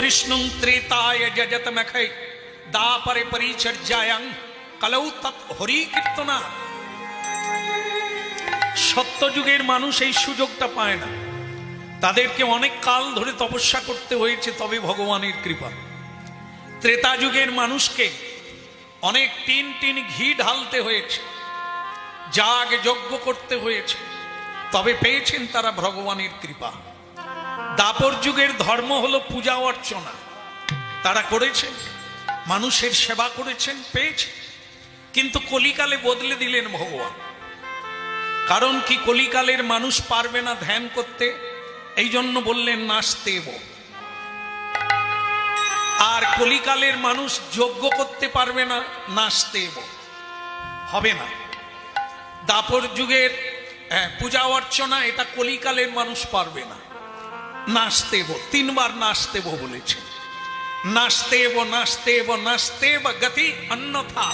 বিষ্ণু ত্রেতায় যজত মেখৈ দাপরে পরিচর্যায়াং কলৌ তৎ হরি কীর্তনা সত্যযুগের মানুষ এই সুযোগটা পায় না। তাদেরকে অনেক কাল ধরে তপস্যা করতে হয়েছে, তবে ভগবানের কৃপা। ত্রেতা যুগের মানুষকে অনেক টিন টিন ঘি ঢালতে হয়েছে, যাগ যজ্ঞ করতে হয়েছে, তবে পেয়েছেন তারা ভগবানের কৃপা। দাপর যুগের ধর্ম হলো পূজা অর্চনা। তারা করেছেন, মানুষের সেবা করেছেন, পেয়েছেন। কিন্তু কলিকালে বদলে দিলেন ভগবান। কারণ কি কলিকালের মানুষ পারবে না ধ্যান করতে? এই জন্য বললেন নাচতেব আর কলিকালের মানুষ যজ্ঞ করতে পারবে না নাচতেব হবে না। দাপর যুগের পূজা অর্চনা, এটা কলিকালের মানুষ পারবে না। নাচতেব তিনবার নাচতেব বলেছে নাচতেব নাচতেব নাচতেব গতি অন্যথা